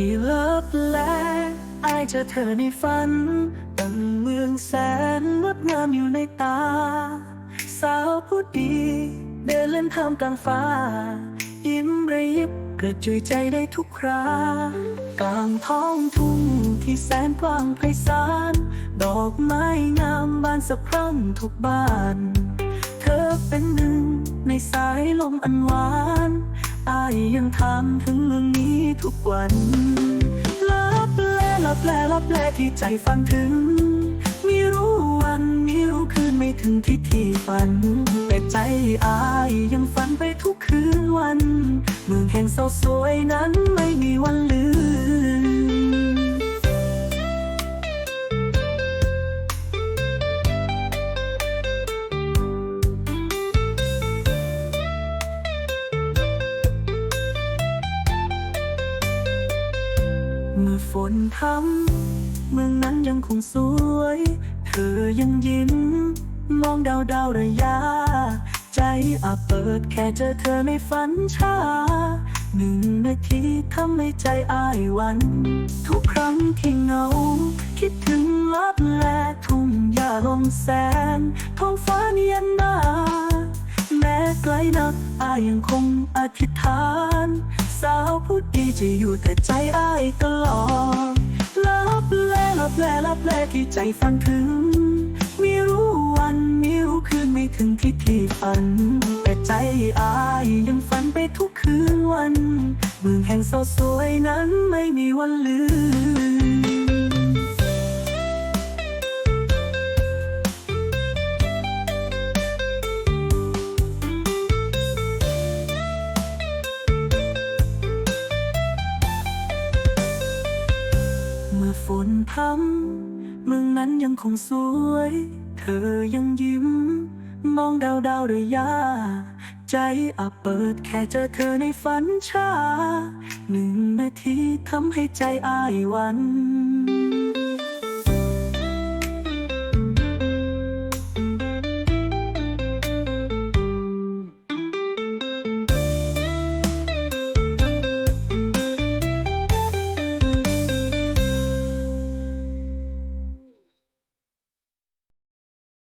ที่เลิฟแลไอายเจอเธอในฝันดังเมืองแสนงดงามอยู่ในตา สาวผู้ดี เดินเล่นท่ามกลางฟ้า ยิ้มระยิบกระจุยใจได้ทุกครากลางท้องทุ่งที่แสนกว้างไพศาลดอกไม้งามบานสะพรั่งทุกบ้าน เธอเป็นหนึ่งในสายลมอันหวานอายยังถามถึงเรื่องน ทุกวันลับแลลับแลลับแลที่ใจฝันถึง มีรู้วันมีรู้คืนไม่ถึงที่ที่ฝัน แต่ใจอายยังฝันไปทุกคืนวัน เมืองแห่งเศร้าสวยนั้นไม่มีวันลืม เมื่อฝนทำเมืองนั้นยังคงสวย เธอยังยิ้ม มองดาวดาวระยะ ใจอาเปิดแค่เจอเธอในฝันช้าหนึ่งนาทีทำให้ใจอ้ายหวัน ทุกครั้งที่เงา คิดถึงลับแลทุ่งหญ้าลมแสนท้องฟ้าเนียนหนาแม้ไกลนักอ้ายยังคงอธิษฐาน สาวผู้ดีจะอยู่แต่ใจอ้ายตลอดลับแลลับแลลับแลที่ใจฝันถึง มีรู้วันมีรู้คืนไม่ถึงที่ที่ฝัน แต่ใจอ้ายยังฝันไปทุกคืนวัน เมืองแห่งสาวสวยนั้นไม่มีวันลืมำเมืองนั้นยังคงสวย เธอยังยิ้ม มองดาวดาวระยะใจอับเปิดแค่เจอเธอในฝันช้าหนึ่งนาทีทำให้ใจอายวัน